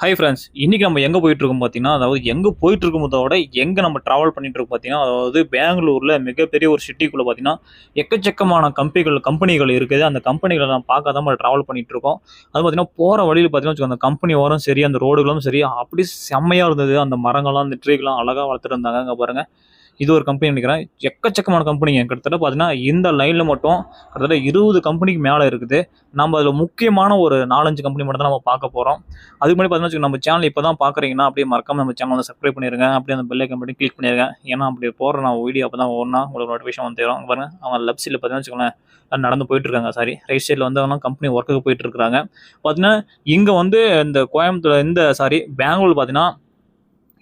Hi friends இன்னைக்கு நம்ம எங்கே போயிட்டுருக்கோம் பார்த்தீங்கன்னா அதாவது எங்கே போயிட்டுருக்கும்போதோட எங்கே நம்ம ட்ராவல் பண்ணிகிட்ருக்கோம் இருக்கோம் பார்த்தீங்கன்னா அதாவது பெங்களூரில் மிகப்பெரிய ஒரு சிட்டிக்குள்ளே பார்த்தீங்கன்னா எக்கச்சக்கமான கம்பெனிகள் கம்பெனிகள் இருக்குது. அந்த கம்பெனிகளை நான் பார்க்க தான் நம்ம ட்ராவல் பண்ணிட்டு இருக்கோம் அது பார்த்தீங்கன்னா போகிற வழியில் பார்த்தீங்கன்னா அந்த கம்பெனி ஓரம் சரி அந்த ரோடுகளும் சரி அப்படி செம்மையாக இருந்தது. அந்த மரங்கள்லாம் அந்த ட்ரீக்கெலாம் அழகாக வளர்த்துட்டு இருந்தாங்க அங்கே பாருங்கள் இது ஒரு கம்பெனி நினைக்கிறேன். எக்கச்சக்கமான கம்பெனிங்க கிட்டத்தட்ட பார்த்தீங்கன்னா இந்த லைனில் மட்டும் கிட்டத்தட்ட இருபது கம்பெனிக்கு மேலே இருக்குது. நம்ம அதில் முக்கியமான ஒரு நாலஞ்சு கம்பெனி மட்டும் தான் நம்ம பார்க்க போகிறோம் அதுக்கு முன்னாடி பார்த்தீங்கன்னா நம்ம சேனல் இப்போ தான் பார்க்குறீங்கன்னா அப்படியே மறக்காம நம்ம சேனல் வந்து சப்ஸ்கிரைப் பண்ணிருங்க. அப்படியே அந்த பெல்லை கம்பெனி கிளிக் பண்ணிருங்க. ஏன்னா அப்படி போடுற நான் வீடியோ அப்போ தான் ஓடனா உங்களுக்கு நோட்டிஃபிகேஷன் வந்துடும் பாருங்க அவங்க லெஃப்ட் சைடில் பார்த்தீங்கன்னா வச்சுக்கோங்களேன் நடந்து போயிட்டு இருக்காங்க. சாரி ரைட் சைடில் வந்து அவங்க கம்பெனி ஒர்க்குக்கு போயிட்டு இருக்காங்க. பார்த்தீங்கன்னா இங்கே வந்து இந்த கோயம்புத்தூர் இந்த சாரி பெங்களூர் பார்த்தீங்கன்னா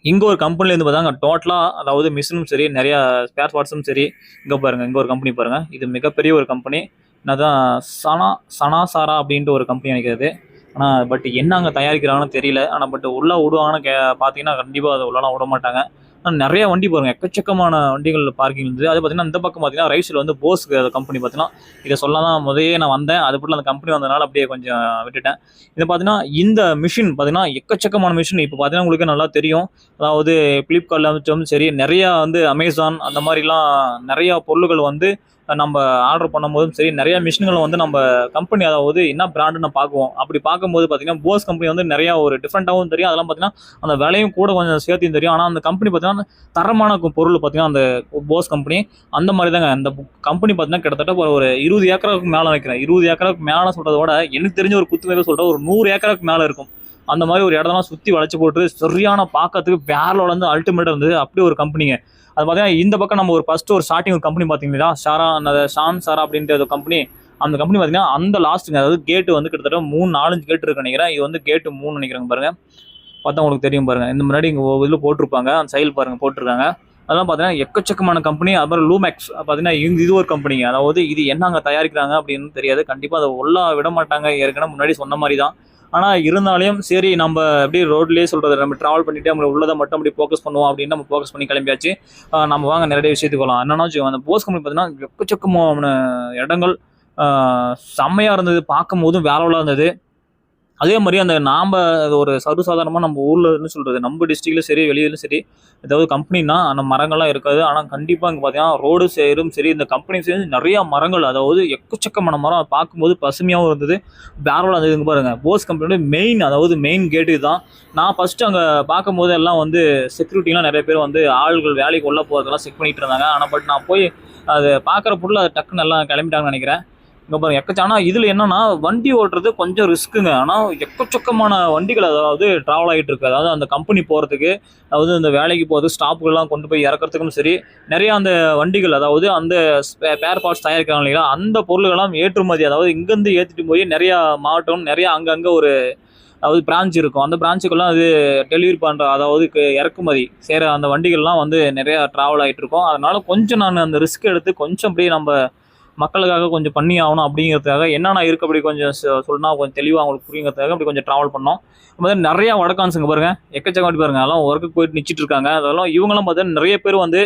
இங்கே ஒரு கம்பெனிலேருந்து பார்த்தாங்க டோட்டலாக அதாவது மிஷினும் சரி நிறையா ஸ்பேர் பார்ட்ஸும் சரி இங்கே பாருங்கள் இங்கே ஒரு கம்பெனி பாருங்கள் இது மிகப்பெரிய ஒரு கம்பெனி என்னதான் சனா சனா சாரா அப்படின்ட்டு ஒரு கம்பெனி நினைக்கிறது. ஆனால் பட் என்ன அங்கே தயாரிக்கிறாங்கன்னு தெரியல. ஆனால் பட் உள்ளே விடுவாங்கன்னு கே பார்த்தீங்கன்னா கண்டிப்பாக அதை உள்ளலாம் விட மாட்டாங்க. நிறைய வண்டி பாருங்க எக்கச்சக்கமான வண்டிகள் பார்க்கிங் இருந்தது. அது பார்த்தீங்கன்னா இந்த பக்கம் பார்த்தீங்கன்னா ரைஸில் வந்து போஸ் கம்பெனி பார்த்தீங்கன்னா இதை சொல்ல தான் முதலே நான் வந்தேன். அது அந்த கம்பெனி வந்ததுனால அப்படியே கொஞ்சம் விட்டுட்டேன். இதை பார்த்தீங்கன்னா இந்த மிஷின் பார்த்தீங்கன்னா எக்கச்சக்கமான மிஷின் இப்போ பார்த்தீங்கன்னா உங்களுக்கு நல்லா தெரியும். அதாவது ஃப்ளிப்கார்ட்டில் சரி நிறையா வந்து அமேசான் அந்த மாதிரிலாம் நிறையா பொருள்கள் வந்து நம்ம ஆர்டர் பண்ணும்போதும் சரி நிறைய மிஷின்களை வந்து நம்ம கம்பெனி அதாவது என்ன பிராண்டுன்னு பார்க்குவோம். அப்படி பார்க்கும்போது பார்த்தீங்கன்னா போஸ் கம்பெனி வந்து நிறையா ஒரு டிஃப்ரெண்ட்டாகவும் தெரியும். அதெல்லாம் பார்த்தீங்கன்னா அந்த விலையும் கூட கொஞ்சம் சேர்த்தியும் தெரியும். ஆனால் அந்த கம்பெனி பார்த்தீங்கன்னா தரமான பொருள் பார்த்தீங்கன்னா அந்த போஸ் கம்பெனி அந்த மாதிரி தாங்க அந்த கம்பெனி பார்த்தீங்கன்னா கிட்டத்தட்ட ஒரு- இருபது ஏக்கருக்கு மேலே வைக்கிறேன். இருபது ஏக்கருக்கு மேலே சொல்கிறத விட எனக்கு தெரிஞ்ச ஒரு குத்துமையாக சொல்கிற ஒரு நூறு ஏக்கருக்கு மேலே இருக்கும். அந்த மாதிரி ஒரு இடம்லாம் சுற்றி வளைச்சி போட்டு சரியான பார்க்கறதுக்கு வேற வந்து அல்டிமேட்டாக இருந்தது. அப்படி ஒரு கம்பெனிங்க அது பார்த்தீங்கன்னா இந்த பக்கம் நம்ம ஒரு ஃபர்ஸ்ட் ஒரு ஸ்டார்டிங் ஒரு கம்பெனி பார்த்தீங்களா ஷாரா அந்த ஷான் சாரா அப்படின்ற ஒரு கம்பெனி அந்த கம்பெனி பார்த்தீங்கன்னா அந்த லாஸ்ட்டுங்க அதாவது கேட்டு வந்து கிட்டத்தட்ட மூணு நாலஞ்சு கேட் இருக்கு நினைக்கிறேன். இது வந்து கேட்டு மூணு நினைக்கிறேங்க பாருங்க. பார்த்தா உங்களுக்கு தெரியும் பாருங்க. இந்த முன்னாடி இங்கே இதில் போட்டிருப்பாங்க. அந்த சைல் பாருங்க போட்டிருக்காங்க. அதெல்லாம் பார்த்தீங்கன்னா எக்கச்சக்கமான கம்பெனி அது மாதிரி லூமேக்ஸ் பார்த்தீங்கன்னா இது இது ஒரு கம்பெனிங்க அதாவது இது என்னங்க தயாரிக்கிறாங்க அப்படின்னு தெரியாது. கண்டிப்பாக அதை உள்ளா விட மாட்டாங்க. ஏற்கனவே முன்னாடி சொன்ன மாதிரி தான் ஆனால் இருந்தாலும் சரி நம்ம அப்படியே ரோட்லேயே சொல்கிறது நம்ம ட்ராவல் பண்ணிட்டு நம்ம உள்ளதை மட்டும் அப்படி ஃபோக்கஸ் பண்ணுவோம் அப்படின்னு நம்ம ஃபோக்கஸ் பண்ணி கிளம்பியாச்சு. நம்ம வாங்க நிறைய விஷயத்துக்கு போகலாம் என்னன்னா அந்த போஸ் கம்பெனி பார்த்தீங்கன்னா எக்கச்சக்கமான இடங்கள் செம்மையாக இருந்தது பார்க்கும் போதும் வேலைலாம் இருந்தது. அதே மாதிரி அந்த நாம் ஒரு சர்வசாதாரணமாக நம்ம ஊரில் இருந்து சொல்கிறது நம்ம டிஸ்ட்ரிக்ட்லையும் சரி வெளியிலும் சரி ஏதாவது கம்பெனினா அந்த மரங்கள்லாம் இருக்காது. ஆனால் கண்டிப்பாக இங்கே பார்த்தீங்கன்னா ரோடு சைடும் சரி இந்த கம்பெனி சேர்ந்து நிறையா மரங்கள் அதாவது எக்கச்சக்கமான மரம். பார்க்கும்போது பசுமையாகவும் இருந்தது. பேரலாக இருந்தது இங்கே போஸ் கம்பெனியோட மெயின் அதாவது மெயின் கேட்டு இதுதான். நான் ஃபஸ்ட்டு அங்கே பார்க்கும்போது எல்லாம் வந்து செக்யூரிட்டிலாம் நிறைய பேர் வந்து ஆள்கள் வேலைக்கு உள்ள போகிறதெல்லாம் செக் பண்ணிகிட்டு இருந்தாங்க. ஆனால் பட் நான் போய் அது பார்க்குற பொருள் அது டக்குன்னு எல்லாம் கிளம்பிட்டாங்கன்னு நினைக்கிறேன். இங்கே பாருங்க எக்கச்ச ஆனால் இதில் என்னன்னா வண்டி ஓட்டுறது கொஞ்சம் ரிஸ்க்குங்க ஆனால் எக்கச்சக்கமான வண்டிகள் அதாவது ட்ராவல் ஆகிட்டு இருக்கு. அதாவது அந்த கம்பெனி போகிறதுக்கு அதாவது அந்த வேலைக்கு போகிறது ஸ்டாப்புகள்லாம் கொண்டு போய் இறக்கறதுக்கும் சரி நிறையா அந்த வண்டிகள் அதாவது அந்த பேர் பார்ட்ஸ் தயாரிக்கிறாங்க இல்லைங்களா அந்த பொருள்கள்லாம் ஏற்றுமதி அதாவது இங்கேருந்து ஏற்றிட்டு போய் நிறையா மாவட்டம் நிறையா அங்கங்கே ஒரு அதாவது பிரான்ச் இருக்கும். அந்த பிரான்ச்சுக்கெல்லாம் அது டெலிவரி பண்ணுற அதாவது இறக்குமதி செய்கிற அந்த வண்டிகள்லாம் வந்து நிறையா ட்ராவல் ஆகிட்டு இருக்கும். அதனால் கொஞ்சம் நான் அந்த ரிஸ்க் எடுத்து கொஞ்சம் அப்படியே நம்ம மக்களுக்காக கொஞ்சம் பண்ணி ஆகணும் அப்படிங்கிறதுக்காக என்னென்ன இருக்குது அப்படி கொஞ்சம் சொ- சொன்னா கொஞ்சம் தெளிவாக அவங்களுக்கு புரியுங்கிறதுக்காக அப்படி கொஞ்சம் ட்ராவல் பண்ணோம். அது மாதிரி வடக்கான்ஸுங்க பாருங்கள் எக்கச்சக்கம் அப்படி பாருங்கள் அதெல்லாம் ஒர்க்குக்கு போயிட்டு நிச்சிட்டு இருக்காங்க. அதெல்லாம் இவங்களாம் பார்த்தீங்கன்னா நிறைய பேர் வந்து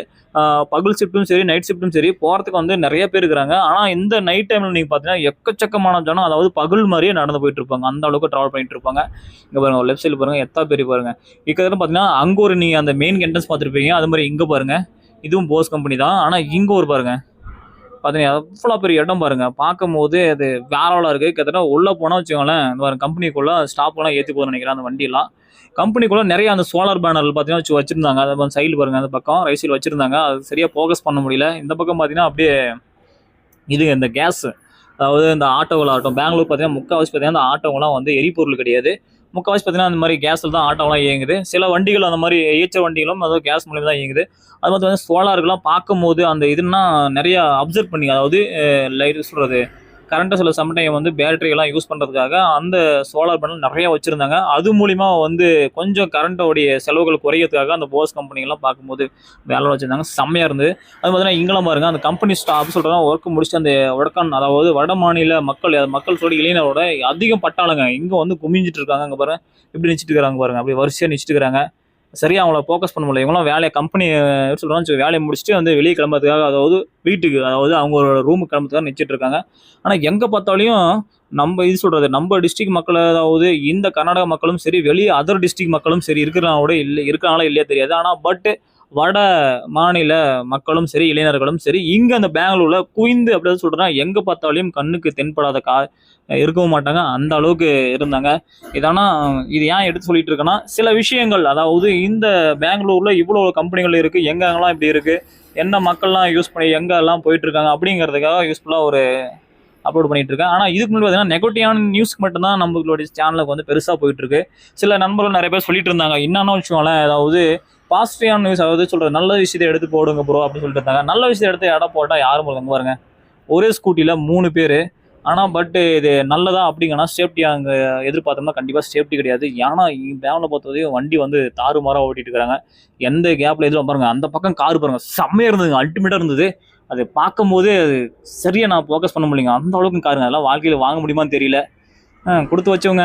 பகல் ஷிஃப்ட்டும் சரி நைட் ஷிஃப்ட்டும் சரி போகிறதுக்கு வந்து நிறைய பேர் இருக்கிறாங்க. ஆனால் இந்த நைட் டைமில் நீங்கள் பார்த்தீங்கன்னா எக்கச்சக்கமான ஜனம் அதாவது பகல் மாதிரியே நடந்து போயிட்டு இருப்பாங்க. அந்த அளவுக்கு ட்ராவல் பண்ணிட்டு இருப்பாங்க. இங்கே பாருங்கள் லெஃப்ட் சைடில் பாருங்கள் எத்தா பேர் பாருங்கள் இக்கத்துல பார்த்தீங்கன்னா அங்கே ஒரு நீங்கள் அந்த மெயின் என்ட்ரன்ஸ் பார்த்துருப்பீங்க. அது மாதிரி இங்கே பாருங்கள் இதுவும் போஸ் கம்பெனி தான். ஆனால் இங்கே ஒரு பாருங்கள் பார்த்தீங்கன்னா எவ்வளோ பெரிய இடம் பாருங்க. பார்க்கும்போது அது வேறவளாக இருக்குது கிட்டத்தட்ட உள்ளே போனால் வச்சுக்கோங்களேன் இந்த மாதிரி கம்பெனிக்குள்ளே ஸ்டாப்லாம் ஏற்றி போதும் நினைக்கிறேன் அந்த வண்டியெல்லாம். கம்பெனிக்குள்ளே நிறைய அந்த சோலார் பேனல் பார்த்தீங்கன்னா வச்சு வச்சிருந்தாங்க. அதை சைடில் பாருங்க அந்த பக்கம் ரைட் சைடில் வச்சிருந்தாங்க. அது சரியாக ஃபோக்கஸ் பண்ண முடியல. இந்த பக்கம் பார்த்தீங்கன்னா அப்படியே இது இந்த கேஸு அதாவது இந்த ஆட்டோவில் ஆகட்டும் பெங்களூர் பார்த்தீங்கன்னா முக்கால்வாசி பார்த்தீங்கன்னா அந்த ஆட்டோவெலாம் வந்து எரிபொருள் கிடையாது. முக்கால்வாசி பார்த்தீங்கன்னா அந்த மாதிரி கேஸில் தான் ஆட்டோலாம் இயங்குது. சில வண்டிகள் அந்த மாதிரி ஈச்ச வண்டிகளும் அதாவது கேஸ் மூலியம் தான் இயங்குது. அது மாதிரி வந்து சோலாருக்குலாம் பார்க்கும்போது அந்த இதுன்னா நிறையா அப்சர்வ் பண்ணி அதாவது லைட் சொல்கிறது கரண்ட்டை சில சம்டைம் வந்து பேட்டரியெல்லாம் யூஸ் பண்ணுறதுக்காக அந்த சோலார் பேனல் நிறையா வச்சுருந்தாங்க. அது மூலிமா வந்து கொஞ்சம் கரண்ட்டோடைய செலவுகள் குறையிறதுக்காக அந்த போஸ் கம்பெனிலாம் பார்க்கும்போது வேலை வச்சுருந்தாங்க. செம்மையாக இருந்தது. அது பார்த்தீங்கன்னா இங்கெல்லாம் பாருங்க அந்த கம்பெனி ஸ்டாஃப் சொல்கிறதா ஒர்க் முடிச்சு அந்த வடக்கான் அதாவது வட மாநில மக்கள் மக்கள் சொல்லி இளைஞரோட அதிகம் பட்டாளங்க. இங்கே வந்து குமிஞ்சிட்டு இருக்காங்க. அங்கே பாருங்க இப்படி நிச்சுட்டு இருக்கிறாங்க பாருங்க. அப்படி வரிசையாக நிச்சுட்டு இருக்கிறாங்க. சரியாக அவங்கள ஃபோக்கஸ் பண்ண முடியல. இவங்களாம் வேலையை கம்பெனி சொல்கிறாங்க வேலையை முடிச்சுட்டு வந்து வெளியே கிளம்புறதுக்காக அதாவது வீட்டுக்கு அதாவது அவங்களோட ரூமுக்கு கிளம்புறதுக்காக நிச்சிட்டு இருக்காங்க. ஆனால் எங்கே பார்த்தாலையும் நம்ம இது சொல்கிறது நம்ம டிஸ்ட்ரிக் மக்கள் அதாவது இந்த கர்நாடக மக்களும் சரி வெளியே அதர் டிஸ்ட்ரிக் மக்களும் சரி இருக்கிறனால இல்லை இருக்கிறனால இல்லையா தெரியாது. ஆனால் பட் வட மாநில மக்களும் சரி இளைஞர்களும் சரி இங்கே அந்த பெங்களூரில் குவிந்து அப்படின்னு சொல்கிறேன் எங்கே பார்த்தாலையும் கண்ணுக்கு தென்படாத கா இருக்கவும் மாட்டாங்க. அந்த அளவுக்கு இருந்தாங்க. இதானா இது ஏன் எடுத்து சொல்லிட்டு இருக்கேன்னா சில விஷயங்கள் அதாவது இந்த பெங்களூரில் இவ்வளோ கம்பெனிகள் இருக்குது எங்கெங்கெல்லாம் இப்படி இருக்குது என்ன மக்கள்லாம் யூஸ் பண்ணி எங்கெல்லாம் போயிட்டுருக்காங்க அப்படிங்கிறதுக்காக யூஸ்ஃபுல்லாக ஒரு அப்லோட் பண்ணிட்டு இருக்கேன். ஆனால் இதுக்கு முன்னாடி பார்த்தீங்கன்னா நெகட்டிவான நியூஸ்க்கு மட்டும்தான் நம்மளுடைய சேனலுக்கு வந்து பெருசாக போயிட்டு இருக்கு சில நண்பர்கள் நிறைய பேர் சொல்லிட்டு இருந்தாங்க. என்னன்னு வச்சுக்கோங்களேன் அதாவது பாசிட்டிவான நியூஸ் அதாவது சொல்றது நல்ல விஷயத்தை எடுத்து போடுங்க ப்ரோ அப்படின்னு சொல்லிட்டு இருந்தாங்க. நல்ல விஷயத்தை எடுத்து இடம் போட்டால் யாரும் போடுங்க பாருங்க. ஒரே ஸ்கூட்டியில் மூணு பேர். ஆனால் பட்டு இது நல்லதா அப்படிங்கன்னா சேஃப்டி அங்கே எதிர்பார்த்தோம்னா கண்டிப்பாக சேஃப்டி கிடையாது. ஏன்னா டேமில் பொறுத்தவரையும் வண்டி வந்து தாறுமாறாக ஓட்டிட்டு இருக்கிறாங்க எந்த கேப்பில் எதிரும் பாருங்க. அந்த பக்கம் கார் பாருங்க. செம்மையாக இருந்ததுங்க. அல்டிமேட்டாக இருந்தது. அது பார்க்கும்போதே அது சரியாக நான் ஃபோக்கஸ் பண்ண முடியலைங்க. அந்த அளவுக்கு காருங்க அதெல்லாம் வாழ்க்கையில் வாங்க முடியுமான்னு தெரியல. ஆ, கொடுத்து வச்சவங்க.